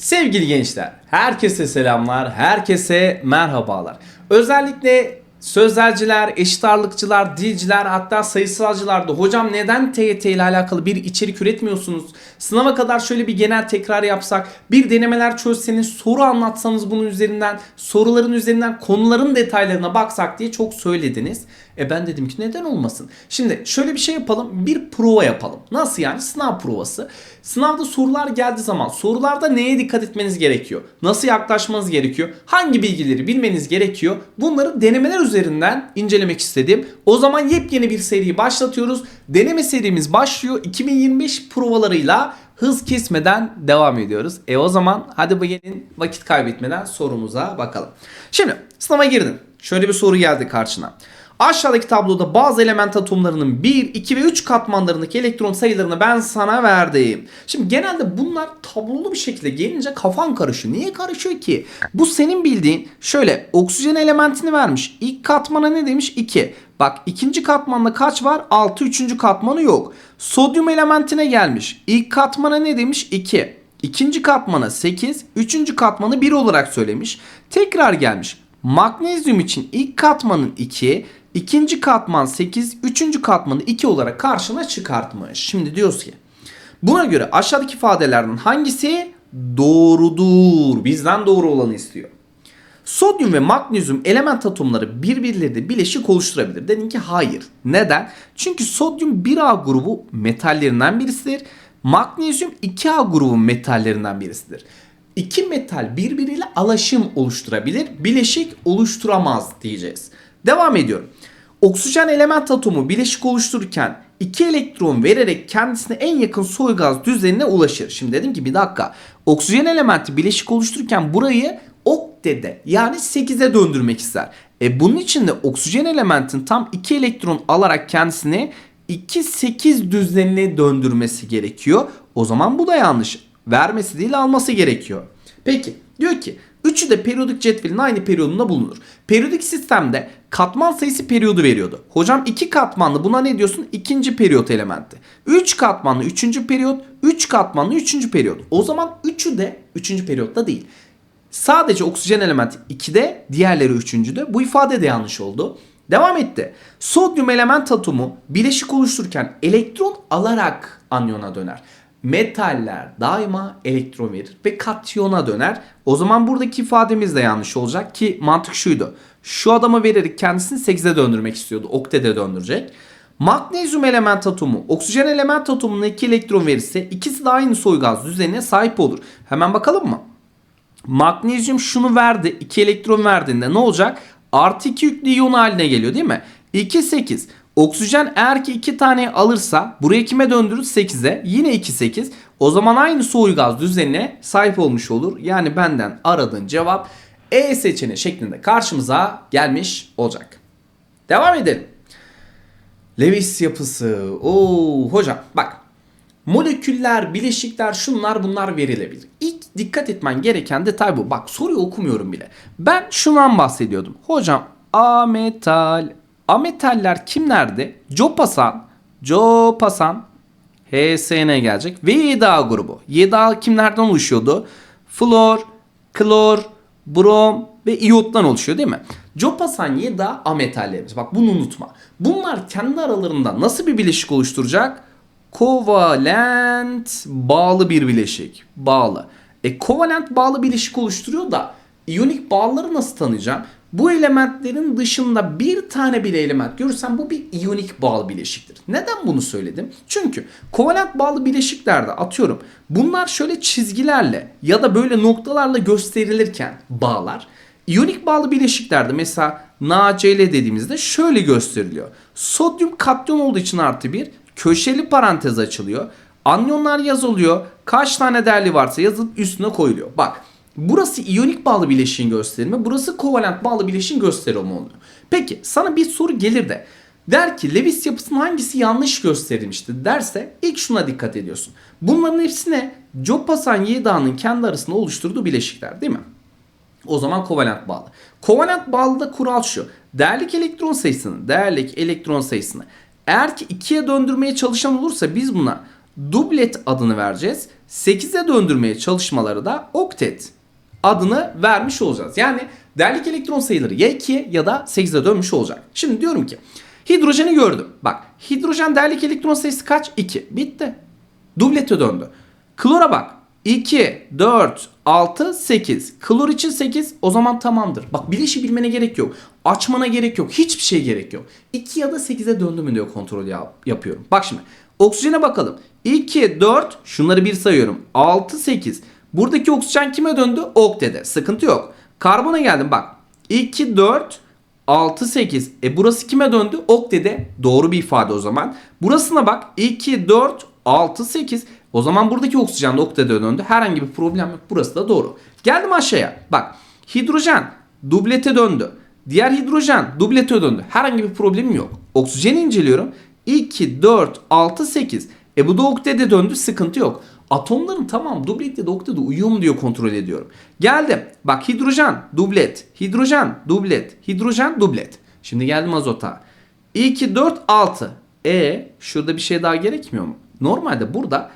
Sevgili gençler, herkese selamlar, herkese merhabalar. Özellikle sözelciler, eşit ağırlıkçılar, dilciler hatta sayısalcılar da hocam neden TYT ile alakalı bir içerik üretmiyorsunuz? Sınava kadar şöyle bir genel tekrar yapsak, bir denemeler çözseniz, soru anlatsanız bunun üzerinden, soruların üzerinden konuların detaylarına baksak diye çok söylediniz. E ben dedim ki neden olmasın? Şimdi şöyle bir şey yapalım. Bir prova yapalım. Nasıl yani? Sınav provası. Sınavda sorular geldiği zaman sorularda neye dikkat etmeniz gerekiyor? Nasıl yaklaşmanız gerekiyor? Hangi bilgileri bilmeniz gerekiyor? Bunları denemeler üzerinden incelemek istedim. O zaman yepyeni bir seri başlatıyoruz. Deneme serimiz başlıyor. 2025 provalarıyla hız kesmeden devam ediyoruz. E o zaman hadi bu gelin vakit kaybetmeden sorumuza bakalım. Şimdi sınava girdin. Şöyle bir soru geldi karşına. Aşağıdaki tabloda bazı element atomlarının 1, 2 ve 3 katmanlarındaki elektron sayılarını ben sana verdim. Şimdi genelde bunlar tablolu bir şekilde gelince kafan karışıyor. Niye karışıyor ki? Bu senin bildiğin şöyle oksijen elementini vermiş. İlk katmana ne demiş? 2. Bak ikinci katmanda kaç var? 6. Üçüncü katmanı yok. Sodyum elementine gelmiş. İlk katmana ne demiş? 2. İkinci katmana 8. Üçüncü katmanı 1 olarak söylemiş. Tekrar gelmiş. Magnezyum için ilk katmanın 2, ikinci katman 8, üçüncü katmanı 2 olarak karşına çıkartmış. Şimdi diyoruz ki buna göre aşağıdaki ifadelerden hangisi doğrudur? Bizden doğru olanı istiyor. Sodyum ve magnezyum element atomları birbirleriyle bileşik oluşturabilir. Dedin ki hayır. Neden? Çünkü sodyum 1A grubu metallerinden birisidir. Magnezyum 2A grubu metallerinden birisidir. İki metal birbiriyle alaşım oluşturabilir, bileşik oluşturamaz diyeceğiz. Devam ediyorum. Oksijen element atomu bileşik oluştururken iki elektron vererek kendisine en yakın soy gaz düzenine ulaşır. Şimdi dedim ki bir dakika. Oksijen elementi bileşik oluştururken burayı oktede yani 8'e döndürmek ister. E bunun için de oksijen elementin tam 2 elektron alarak kendisini 2-8 düzenine döndürmesi gerekiyor. O zaman bu da yanlış. Vermesi değil alması gerekiyor. Peki diyor ki üçü de periyodik cetvelin aynı periyodunda bulunur. Periyodik sistemde katman sayısı periyodu veriyordu. Hocam iki katmanlı buna ne diyorsun? İkinci periyot elementi. 3 katmanlı üçüncü periyot, 3 katmanlı üçüncü periyot. O zaman üçü de üçüncü periyotta değil. Sadece oksijen elementi 2'de, diğerleri 3.de. Bu ifade de yanlış oldu. Devam etti. Sodyum element atomu bileşik oluştururken elektron alarak anyona döner. Metaller daima elektron verir ve katyona döner. O zaman buradaki ifademiz de yanlış olacak ki mantık şuydu. Şu adama vererek kendisini 8'e döndürmek istiyordu. Oktede döndürecek. Magnezyum element atomu oksijen element atomuna 2 elektron verirse ikisi de aynı soy gaz düzenine sahip olur. Hemen bakalım mı? Magnezyum şunu verdi. 2 elektron verdiğinde ne olacak? Artı 2 yüklü iyon haline geliyor değil mi? 2 8. Oksijen eğer ki 2 tane alırsa buraya kime döndürür? 8'e. Yine 2 8. O zaman aynı soy gaz düzenine sahip olmuş olur. Yani benden aradığın cevap E seçeneği şeklinde karşımıza gelmiş olacak. Devam edelim. Lewis yapısı. Oo hocam bak Moleküller, bileşikler, şunlar bunlar verilebilir. İlk dikkat etmen gereken detay bu. Bak soruyu okumuyorum bile. Ben şundan bahsediyordum. Hocam ametal. Ametaller kimlerdi? Copasan, Copasan, HSN gelecek ve 7A grubu. 7A kimlerden oluşuyordu? Flor, klor, brom ve iyottan oluşuyor değil mi? Copasan 7A ametallerimiz. Bak bunu unutma. Bunlar kendi aralarında nasıl bir bileşik oluşturacak? kovalent bağlı bir bileşik. Bağlı. E kovalent bağlı bileşik oluşturuyor da iyonik bağları nasıl tanıyacağım? Bu elementlerin dışında bir tane bile element görürsem bu bir iyonik bağlı bileşiktir. Neden bunu söyledim? Çünkü kovalent bağlı bileşiklerde atıyorum bunlar şöyle çizgilerle ya da böyle noktalarla gösterilirken bağlar İyonik bağlı bileşiklerde mesela NaCl dediğimizde şöyle gösteriliyor. Sodyum katyon olduğu için artı bir, köşeli parantez açılıyor. Anyonlar yazılıyor. Kaç tane değerli varsa yazılıp üstüne koyuluyor. Bak burası iyonik bağlı bileşiğin gösterimi. Burası kovalent bağlı bileşiğin gösterimi oluyor. Peki sana bir soru gelir de der ki Lewis yapısının hangisi yanlış gösterilmişti derse ilk şuna dikkat ediyorsun. Bunların hepsine Jopasan Yeda'nın kendi arasında oluşturduğu bileşikler değil mi? O zaman kovalent bağlı. Kovalent bağlıda kural şu. Değerlik elektron sayısını, değerlik elektron sayısını eğer ki 2'ye döndürmeye çalışan olursa biz buna dublet adını vereceğiz. 8'e döndürmeye çalışmaları da oktet adını vermiş olacağız. Yani değerlik elektron sayıları ya 2'ye ya da 8'e dönmüş olacak. Şimdi diyorum ki hidrojeni gördüm. Bak hidrojen değerlik elektron sayısı kaç? 2. Bitti. Dublete döndü. Klora bak. 2, 4, 6, 8. Klor için 8 o zaman tamamdır. Bak bileşi bilmene gerek yok. Açmana gerek yok. Hiçbir şey gerek yok. 2 ya da 8'e döndü mü diyor kontrol yap- yapıyorum. Bak şimdi oksijene bakalım. 2, 4 şunları bir sayıyorum. 6, 8. Buradaki oksijen kime döndü? Oktede. Sıkıntı yok. Karbona geldim bak. 2, 4, 6, 8. E burası kime döndü? Oktede. Doğru bir ifade o zaman. Burasına bak. 2, 4, 6, 8. O zaman buradaki oksijen de oktede döndü. Herhangi bir problem yok. Burası da doğru. Geldim aşağıya. Bak. Hidrojen dublete döndü. Diğer hidrojen dublete döndü. Herhangi bir problemim yok. Oksijeni inceliyorum. 2, 4, 6, 8. E bu da oktede döndü. Sıkıntı yok. Atomların tamam de oktede uyuyor mu diyor kontrol ediyorum. Geldim. Bak hidrojen dublet, hidrojen dublet, hidrojen dublet. Şimdi geldim azota. 2, 4, 6. E şurada bir şey daha gerekmiyor mu? Normalde burada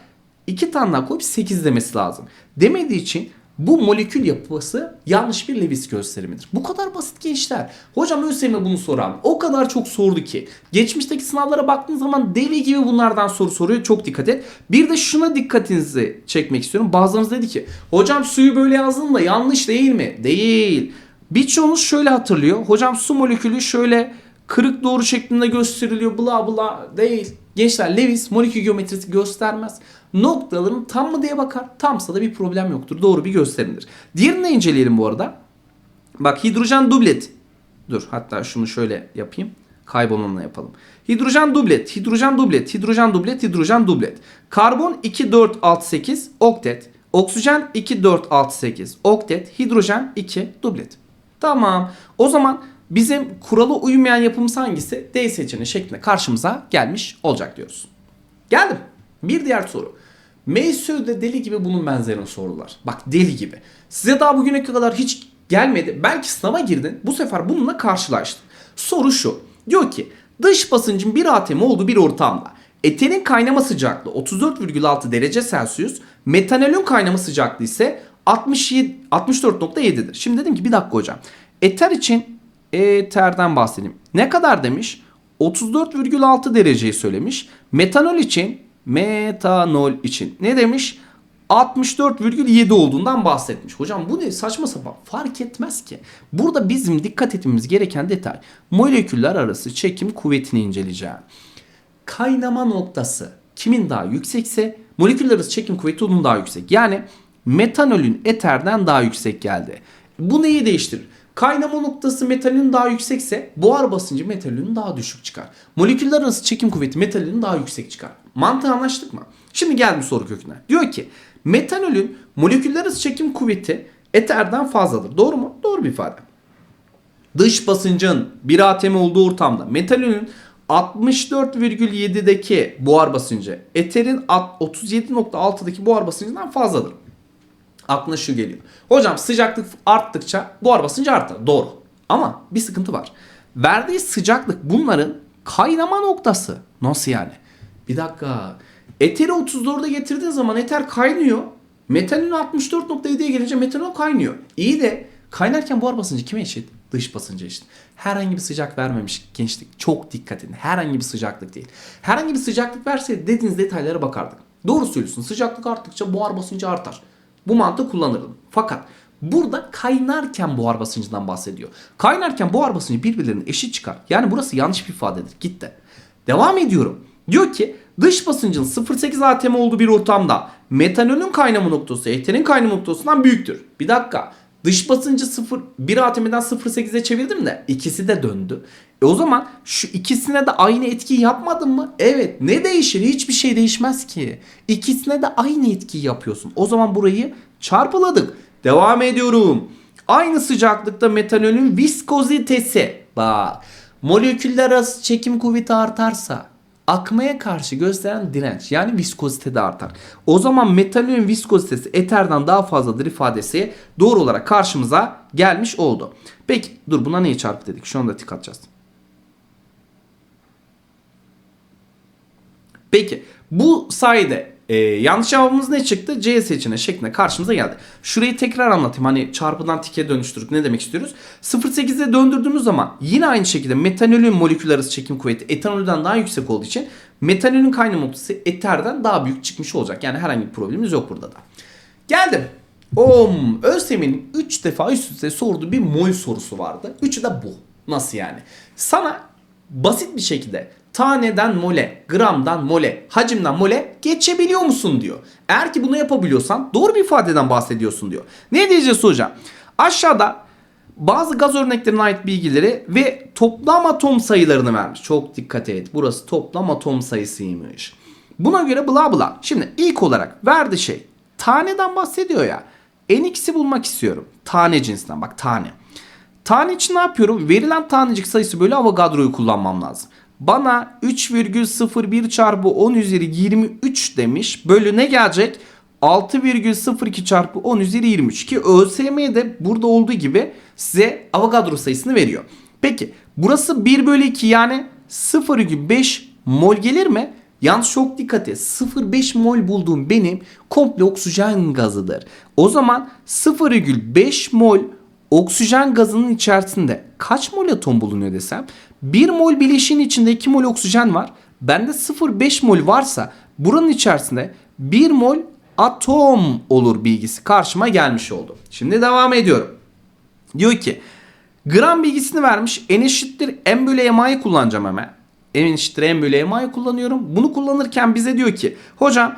2 tane daha koyup 8 demesi lazım. Demediği için bu molekül yapısı yanlış bir Lewis gösterimidir. Bu kadar basit gençler. Hocam ÖSYM bunu soran. O kadar çok sordu ki. Geçmişteki sınavlara baktığın zaman deli gibi bunlardan soru soruyor. Çok dikkat et. Bir de şuna dikkatinizi çekmek istiyorum. Bazılarınız dedi ki hocam suyu böyle yazdın da yanlış değil mi? Değil. Birçoğunuz şöyle hatırlıyor. Hocam su molekülü şöyle kırık doğru şeklinde gösteriliyor. Bla bla değil. Gençler Lewis molekül geometrisi göstermez. Noktaların tam mı diye bakar. Tamsa da bir problem yoktur. Doğru bir gösterimdir. Diğerini inceleyelim bu arada. Bak hidrojen dublet. Dur hatta şunu şöyle yapayım. Kaybolanla yapalım. Hidrojen dublet, hidrojen dublet, hidrojen dublet, hidrojen dublet. Karbon 2, 4, 6, 8, oktet. Oksijen 2, 4, 6, 8, oktet. Hidrojen 2, dublet. Tamam. O zaman bizim kurala uymayan yapımız hangisi? D seçeneği şeklinde karşımıza gelmiş olacak diyoruz. Geldim. Bir diğer soru. MSÖ'de deli gibi bunun benzerini sordular. Bak deli gibi. Size daha bugüne kadar hiç gelmedi. Belki sınava girdin. Bu sefer bununla karşılaştın. Soru şu. Diyor ki dış basıncın bir atemi olduğu bir ortamda eterin kaynama sıcaklığı 34,6 derece Celsius, metanolün kaynama sıcaklığı ise 67 64.7'dir. Şimdi dedim ki bir dakika hocam. Eter için eterden bahsedeyim. Ne kadar demiş? 34,6 dereceyi söylemiş. Metanol için metanol için ne demiş? 64,7 olduğundan bahsetmiş. Hocam bu ne saçma sapan fark etmez ki. Burada bizim dikkat etmemiz gereken detay moleküller arası çekim kuvvetini inceleyeceğim. Kaynama noktası kimin daha yüksekse moleküller arası çekim kuvveti onun daha yüksek. Yani metanolün eterden daha yüksek geldi. Bu neyi değiştirir? Kaynama noktası metalin daha yüksekse buhar basıncı metalinin daha düşük çıkar. Moleküller arası çekim kuvveti metalinin daha yüksek çıkar. Mantığı anlaştık mı? Şimdi geldim soru köküne. Diyor ki metanolün moleküller arası çekim kuvveti eterden fazladır. Doğru mu? Doğru bir ifade. Dış basıncın bir atemi olduğu ortamda metalinin 64,7'deki buhar basıncı eterin 37.6'daki buhar basıncından fazladır. Aklına şu geliyor. Hocam sıcaklık arttıkça buhar basıncı artar. Doğru. Ama bir sıkıntı var. Verdiği sıcaklık bunların kaynama noktası. Nasıl yani? Bir dakika. Eteri 34'e getirdiğin zaman eter kaynıyor. Metanol 64.7'ye gelince metanol kaynıyor. İyi de kaynarken buhar basıncı kime eşit? Dış basınca eşit. Herhangi bir sıcak vermemiş gençlik. Çok dikkat edin. Herhangi bir sıcaklık değil. Herhangi bir sıcaklık verseydi dediğiniz detaylara bakardık. Doğru söylüyorsun. Sıcaklık arttıkça buhar basıncı artar. Bu mantığı kullanırdım. Fakat burada kaynarken buhar basıncından bahsediyor. Kaynarken buhar basıncı birbirlerine eşit çıkar. Yani burası yanlış bir ifadedir. Gitti. Devam ediyorum. Diyor ki dış basıncın 0.8 atm olduğu bir ortamda metanolün kaynama noktası eterin kaynama noktasından büyüktür. Bir dakika. Dış basıncı 0 1 atm'den 0.8'e çevirdim de ikisi de döndü. E o zaman şu ikisine de aynı etkiyi yapmadın mı? Evet. Ne değişir? Hiçbir şey değişmez ki. İkisine de aynı etkiyi yapıyorsun. O zaman burayı çarpıladık. Devam ediyorum. Aynı sıcaklıkta metanolün viskozitesi. Bak. Moleküller arası çekim kuvveti artarsa akmaya karşı gösteren direnç yani viskozite de artar. O zaman metalin viskozitesi eterden daha fazladır ifadesi doğru olarak karşımıza gelmiş oldu. Peki dur buna neyi çarpı dedik? Şu anda tik atacağız. Peki bu sayede e, yanlış cevabımız ne çıktı? C seçeneği şeklinde karşımıza geldi. Şurayı tekrar anlatayım. Hani çarpıdan tike dönüştürdük. Ne demek istiyoruz? 0.8'e döndürdüğümüz zaman yine aynı şekilde metanolün molekül arası çekim kuvveti etanolden daha yüksek olduğu için metanolün kaynama noktası eterden daha büyük çıkmış olacak. Yani herhangi bir problemimiz yok burada da. Geldim. Om, ÖSYM'in 3 defa üst üste sorduğu bir mol sorusu vardı. Üçü de bu. Nasıl yani? Sana basit bir şekilde taneden mole, gramdan mole, hacimden mole geçebiliyor musun diyor. Eğer ki bunu yapabiliyorsan doğru bir ifadeden bahsediyorsun diyor. Ne diyeceğiz hocam? Aşağıda bazı gaz örneklerine ait bilgileri ve toplam atom sayılarını vermiş. Çok dikkat et. Burası toplam atom sayısıymış. Buna göre bla bla. Şimdi ilk olarak verdi şey. Taneden bahsediyor ya. NX'i bulmak istiyorum. Tane cinsinden bak tane. Tane için ne yapıyorum? Verilen tanecik sayısı bölü Avogadro'yu kullanmam lazım. Bana 3,01 çarpı 10 üzeri 23 demiş. Bölü ne gelecek? 6,02 çarpı 10 üzeri 23 ki ÖSYM'de burada olduğu gibi size Avogadro sayısını veriyor. Peki burası 1 bölü 2 yani 0,5 mol gelir mi? Yalnız çok dikkat et. 0,5 mol bulduğum benim komple oksijen gazıdır. O zaman 0,5 mol oksijen gazının içerisinde kaç mol atom bulunuyor desem 1 mol bileşiğin içinde 2 mol oksijen var. Bende 0,5 mol varsa buranın içerisinde 1 mol atom olur bilgisi karşıma gelmiş oldu. Şimdi devam ediyorum. Diyor ki gram bilgisini vermiş. N eşittir M bölü MA'yı kullanacağım hemen. N eşittir M bölü MA'yı kullanıyorum. Bunu kullanırken bize diyor ki hocam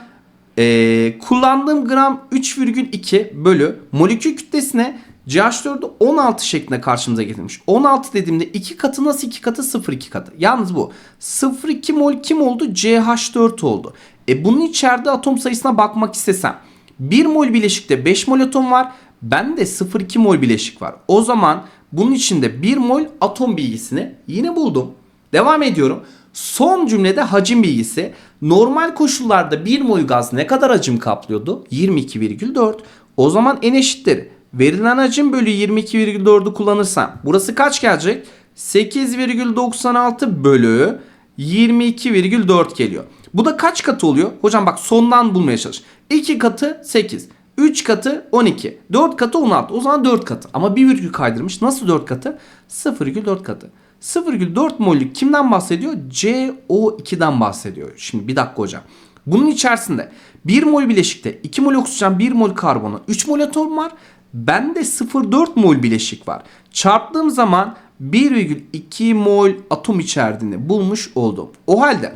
ee, kullandığım gram 3,2 bölü molekül kütlesine CH4'ü 16 şeklinde karşımıza getirmiş. 16 dediğimde 2 katı nasıl 2 katı? 0,2 katı. Yalnız bu 0,2 mol kim oldu? CH4 oldu. E bunun içeride atom sayısına bakmak istesem 1 mol bileşikte 5 mol atom var. Bende 0,2 mol bileşik var. O zaman bunun içinde 1 mol atom bilgisini yine buldum. Devam ediyorum. Son cümlede hacim bilgisi. Normal koşullarda 1 mol gaz ne kadar hacim kaplıyordu? 22,4. O zaman N eşittir. Verilen hacim bölü 22,4'ü kullanırsam burası kaç gelecek? 8,96 bölü 22,4 geliyor. Bu da kaç katı oluyor? Hocam bak sondan bulmaya çalış. 2 katı 8. 3 katı 12. 4 katı 16. O zaman 4 katı. Ama bir virgül kaydırmış. Nasıl 4 katı? 0,4 katı. 0,4 mollük kimden bahsediyor? CO2'den bahsediyor. Şimdi bir dakika hocam. Bunun içerisinde 1 mol bileşikte 2 mol oksijen 1 mol karbonu 3 mol atom var. Bende 0,4 mol bileşik var. Çarptığım zaman 1,2 mol atom içerdiğini bulmuş oldum. O halde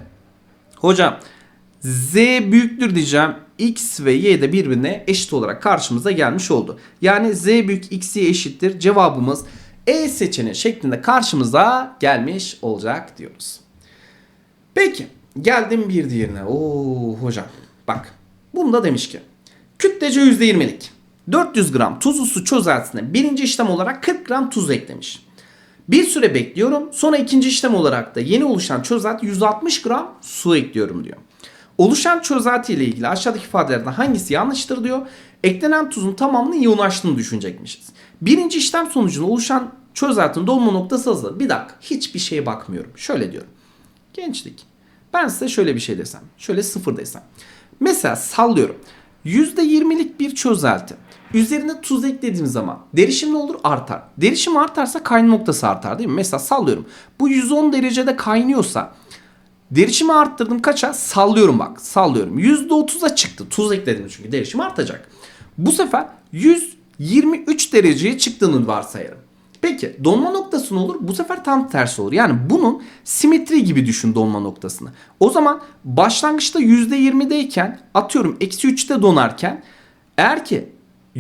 hocam Z büyüktür diyeceğim. X ve Y de birbirine eşit olarak karşımıza gelmiş oldu. Yani Z büyük X'ye eşittir. Cevabımız E seçeneği şeklinde karşımıza gelmiş olacak diyoruz. Peki geldim bir diğerine. Oo hocam bak bunda demiş ki kütlece %20'lik 400 gram tuzlu su çözeltisine birinci işlem olarak 40 gram tuz eklemiş. Bir süre bekliyorum. Sonra ikinci işlem olarak da yeni oluşan çözelti 160 gram su ekliyorum diyor. Oluşan çözelti ile ilgili aşağıdaki ifadelerden hangisi yanlıştır diyor. Eklenen tuzun tamamının yoğunlaştığını düşünecekmişiz. Birinci işlem sonucunda oluşan çözeltinin dolma noktası azalır. Bir dakika hiçbir şeye bakmıyorum. Şöyle diyorum. Gençlik. Ben size şöyle bir şey desem. Şöyle sıfır desem. Mesela sallıyorum. %20'lik bir çözelti. Üzerine tuz eklediğim zaman derişim ne olur? Artar. Derişim artarsa kaynama noktası artar değil mi? Mesela sallıyorum. Bu 110 derecede kaynıyorsa derişimi arttırdım kaça? Sallıyorum bak. Sallıyorum. %30'a çıktı. Tuz ekledim çünkü derişim artacak. Bu sefer 123 dereceye çıktığını varsayarım. Peki donma noktası ne olur? Bu sefer tam tersi olur. Yani bunun simetri gibi düşün donma noktasını. O zaman başlangıçta %20'deyken atıyorum eksi 3'te donarken eğer ki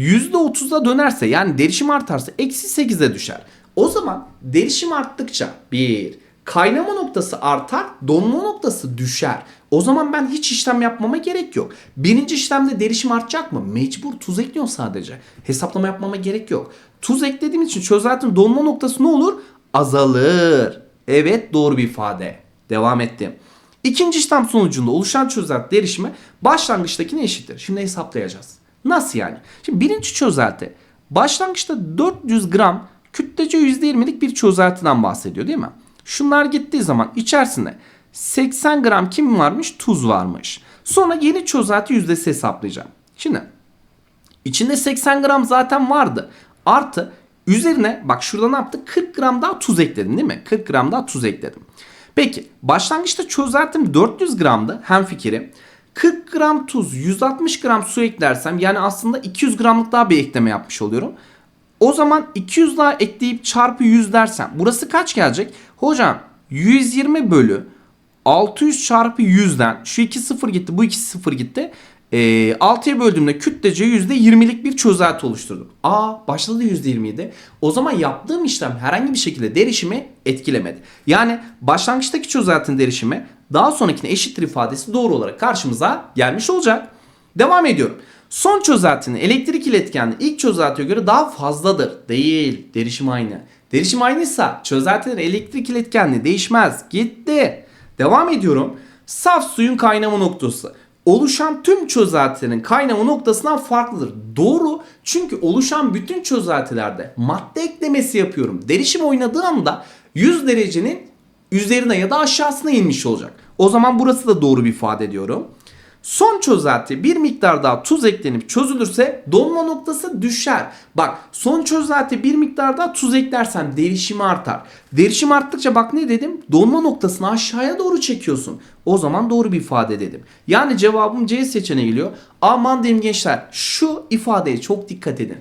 %30'a dönerse yani derişim artarsa eksi 8'e düşer. O zaman derişim arttıkça bir kaynama noktası artar donma noktası düşer. O zaman ben hiç işlem yapmama gerek yok. Birinci işlemde derişim artacak mı? Mecbur tuz ekliyorum sadece. Hesaplama yapmama gerek yok. Tuz eklediğim için çözeltinin donma noktası ne olur? Azalır. Evet doğru bir ifade. Devam ettim. İkinci işlem sonucunda oluşan çözelti derişimi başlangıçtakine eşittir. Şimdi hesaplayacağız. Nasıl yani? Şimdi birinci çözelti başlangıçta 400 gram kütlece %20'lik bir çözeltiden bahsediyor değil mi? Şunlar gittiği zaman içerisinde 80 gram kim varmış? Tuz varmış. Sonra yeni çözelti yüzdesi hesaplayacağım. Şimdi içinde 80 gram zaten vardı. Artı üzerine bak şurada ne yaptık? 40 gram daha tuz ekledim değil mi? 40 gram daha tuz ekledim. Peki başlangıçta çözeltim 400 gramdı hem fikri. 40 gram tuz 160 gram su eklersem yani aslında 200 gramlık daha bir ekleme yapmış oluyorum. O zaman 200 daha ekleyip çarpı 100 dersem burası kaç gelecek? Hocam 120 bölü 600 çarpı 100'den şu 2 sıfır gitti bu 2 sıfır gitti. E, 6'ya böldüğümde kütlece %20'lik bir çözelti oluşturdum. Aa başladı %27. O zaman yaptığım işlem herhangi bir şekilde derişimi etkilemedi. Yani başlangıçtaki çözeltinin derişimi daha sonrakine eşittir ifadesi doğru olarak karşımıza gelmiş olacak. Devam ediyorum. Son çözeltinin elektrik iletkenliği ilk çözeltiye göre daha fazladır. Değil. Derişim aynı. Derişim aynıysa çözeltilerin elektrik iletkenliği değişmez. Gitti. Devam ediyorum. Saf suyun kaynama noktası oluşan tüm çözeltilerin kaynama noktasından farklıdır. Doğru çünkü oluşan bütün çözeltilerde madde eklemesi yapıyorum. Derişim oynadığı anda 100 derecenin üzerine ya da aşağısına inmiş olacak. O zaman burası da doğru bir ifade ediyorum. Son çözelti bir miktar daha tuz eklenip çözülürse donma noktası düşer. Bak son çözelti bir miktar daha tuz eklersem derişimi artar. Derişim arttıkça bak ne dedim? Donma noktasını aşağıya doğru çekiyorsun. O zaman doğru bir ifade dedim. Yani cevabım C seçeneği geliyor. Aman diyeyim gençler şu ifadeye çok dikkat edin.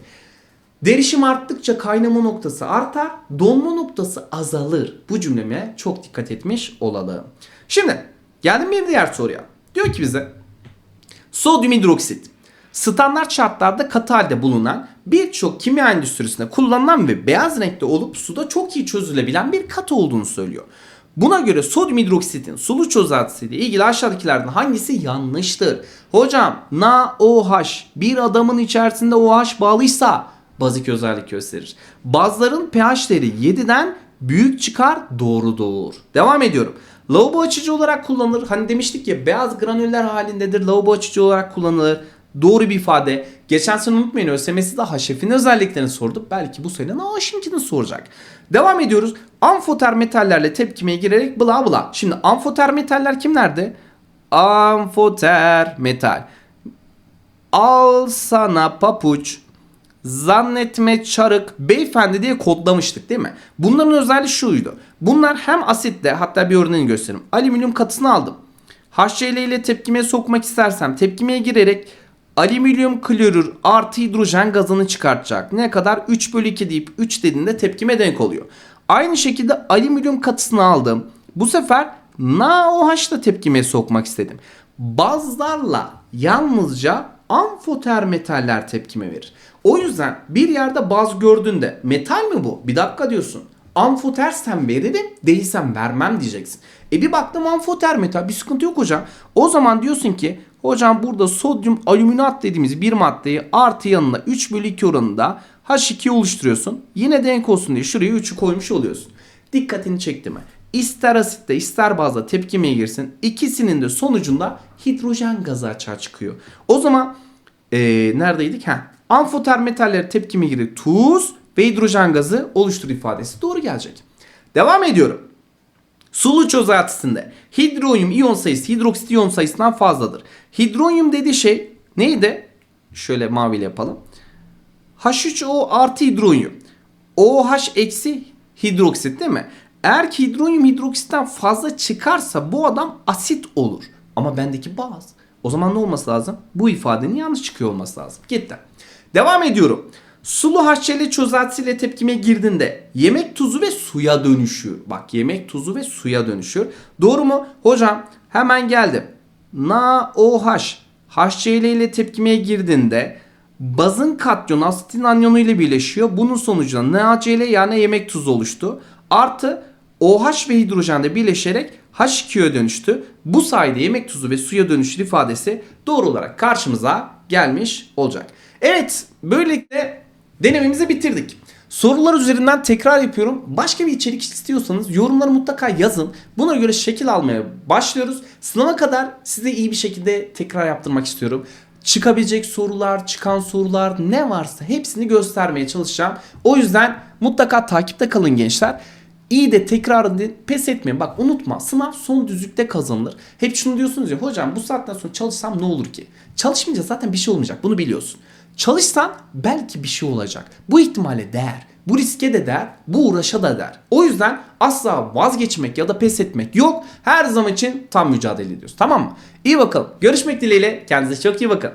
Derişim arttıkça kaynama noktası artar, donma noktası azalır. Bu cümleme çok dikkat etmiş olalım. Şimdi geldim bir diğer soruya. Diyor ki bize Sodyum hidroksit. Standart şartlarda katı halde bulunan birçok kimya endüstrisinde kullanılan ve beyaz renkte olup suda çok iyi çözülebilen bir katı olduğunu söylüyor. Buna göre sodyum hidroksitin sulu çözeltisiyle ilgili aşağıdakilerden hangisi yanlıştır? Hocam NaOH bir adamın içerisinde OH bağlıysa bazik özellik gösterir. Bazların pH değeri 7'den büyük çıkar doğrudur. Devam ediyorum. Lavabo açıcı olarak kullanılır. Hani demiştik ya beyaz granüller halindedir. Lavabo açıcı olarak kullanılır. Doğru bir ifade. Geçen sene unutmayın ÖSYM'si de HF'in özelliklerini sordu. Belki bu sene NaOH'ınkini soracak. Devam ediyoruz. Amfoter metallerle tepkimeye girerek bla bla. Şimdi amfoter metaller kimlerdi? Amfoter metal. Al sana papuç zannetme, çarık, beyefendi diye kodlamıştık değil mi? Bunların özelliği şuydu. Bunlar hem asitte hatta bir örneğini göstereyim. Alüminyum katısını aldım. HCl ile tepkimeye sokmak istersem tepkimeye girerek alüminyum klorür artı hidrojen gazını çıkartacak. Ne kadar? 3 bölü 2 deyip 3 dediğinde tepkime denk oluyor. Aynı şekilde alüminyum katısını aldım. Bu sefer NaOH da tepkimeye sokmak istedim. Bazlarla yalnızca amfoter metaller tepkime verir. O yüzden bir yerde baz gördüğünde metal mi bu? Bir dakika diyorsun. Amfotersem veririm, değilsem vermem diyeceksin. E bir baktım amfoter metal bir sıkıntı yok hocam. O zaman diyorsun ki hocam burada sodyum alüminat dediğimiz bir maddeyi artı yanına 3 bölü 2 oranında H2 oluşturuyorsun. Yine denk olsun diye şuraya 3'ü koymuş oluyorsun. Dikkatini çekti mi? İster asitte ister bazda tepkimeye girsin. İkisinin de sonucunda hidrojen gazı açığa çıkıyor. O zaman ee, neredeydik? Ha, amfoter metalleri tepkime girip tuz ve hidrojen gazı oluştur ifadesi doğru gelecek. Devam ediyorum. Sulu çözeltisinde hidronyum iyon sayısı hidroksit iyon sayısından fazladır. Hidronyum dediği şey neydi? Şöyle maviyle yapalım. H3O artı hidronyum. OH eksi hidroksit değil mi? Eğer ki hidronyum hidroksitten fazla çıkarsa bu adam asit olur. Ama bendeki baz. O zaman ne olması lazım? Bu ifadenin yanlış çıkıyor olması lazım. Gitti. Devam ediyorum. Sulu HCl çözeltisiyle tepkime girdiğinde yemek tuzu ve suya dönüşüyor. Bak yemek tuzu ve suya dönüşüyor. Doğru mu? Hocam hemen geldim. NaOH HCl ile tepkimeye girdiğinde bazın katyon asitin anyonu ile birleşiyor. Bunun sonucunda NaCl yani yemek tuzu oluştu. Artı OH ve hidrojen de birleşerek H2'ye dönüştü. Bu sayede yemek tuzu ve suya dönüşür ifadesi doğru olarak karşımıza gelmiş olacak. Evet böylelikle denememizi bitirdik. Sorular üzerinden tekrar yapıyorum. Başka bir içerik istiyorsanız yorumları mutlaka yazın. Buna göre şekil almaya başlıyoruz. Sınava kadar size iyi bir şekilde tekrar yaptırmak istiyorum. Çıkabilecek sorular, çıkan sorular ne varsa hepsini göstermeye çalışacağım. O yüzden mutlaka takipte kalın gençler. İyi de tekrar edin, pes etmeyin. Bak unutma sınav son düzlükte kazanılır. Hep şunu diyorsunuz ya hocam bu saatten sonra çalışsam ne olur ki? Çalışmayınca zaten bir şey olmayacak bunu biliyorsun. Çalışsan belki bir şey olacak. Bu ihtimale değer. Bu riske de değer, bu uğraşa da değer. O yüzden asla vazgeçmek ya da pes etmek yok. Her zaman için tam mücadele ediyoruz. Tamam mı? İyi bakalım. Görüşmek dileğiyle. Kendinize çok iyi bakın.